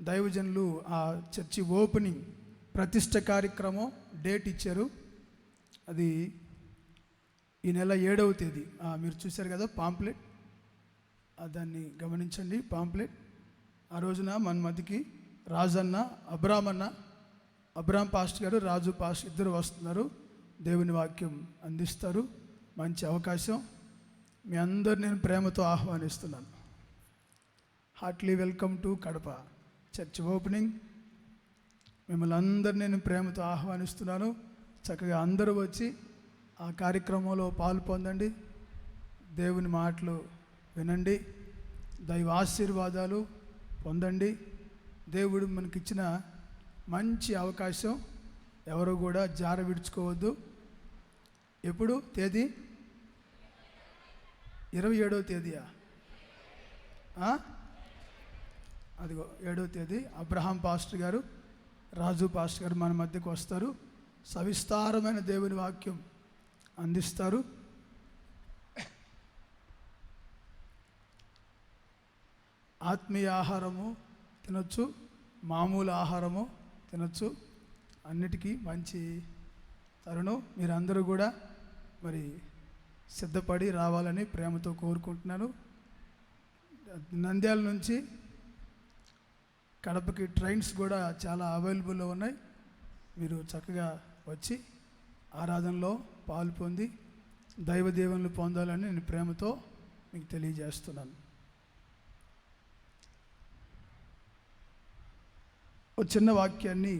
దైవజనులు ఆ church opening ప్రతిష్ట కార్యక్రమం డేట్ ఇచ్చారు. అది ఈ నెల ఏడవ తేదీ. ఆ, మీరు చూశారు కదా పాంప్లెట్? దాన్ని గమనించండి పాంప్లెట్. ఆ రోజున మన మధ్యకి రాజన్న అబ్రామన్న అబ్రామ్ పాస్ట్ గారు రాజు పాస్ట్ ఇద్దరు వస్తున్నారు. దేవుని వాక్యం అందిస్తారు. మంచి అవకాశం. మీ అందరు నేను ప్రేమతో ఆహ్వానిస్తున్నాను. Heartly welcome to Kadapa. Church opening. మిమ్మల్ని అందరినీ నేను ప్రేమతో ఆహ్వానిస్తున్నాను. చక్కగా అందరూ వచ్చి ఆ కార్యక్రమంలో పాలు పొందండి దేవుని మాటలు వినండి. దైవ ఆశీర్వాదాలు పొందండి. దేవుడు మనకిచ్చిన మంచి అవకాశం ఎవరు కూడా జార విడుచుకోవద్దు. ఎప్పుడు? తేదీ? ఇరవై ఏడవ తేదీయా? అదిగో ఏడవ తేదీ అబ్రహాం పాస్టర్ గారు రాజు పాస్టర్ గారు మన మధ్యకు వస్తారు. సవిస్తారమైన దేవుని వాక్యం అందిస్తారు. ఆత్మీయ ఆహారము తినొచ్చు మామూలు ఆహారము తినొచ్చు. అన్నిటికీ మంచి తరుణం. మీరందరూ కూడా మరి సిద్ధపడి రావాలని ప్రేమతో కోరుకుంటున్నాను. నంద్యాల నుంచి కడపకి ట్రైన్స్ కూడా చాలా అవైలబుల్లో ఉన్నాయి. మీరు చక్కగా వచ్చి ఆరాధనలో పాలు పొంది దైవ పొందాలని నేను ప్రేమతో మీకు తెలియజేస్తున్నాను. ఒక చిన్న వాక్యాన్ని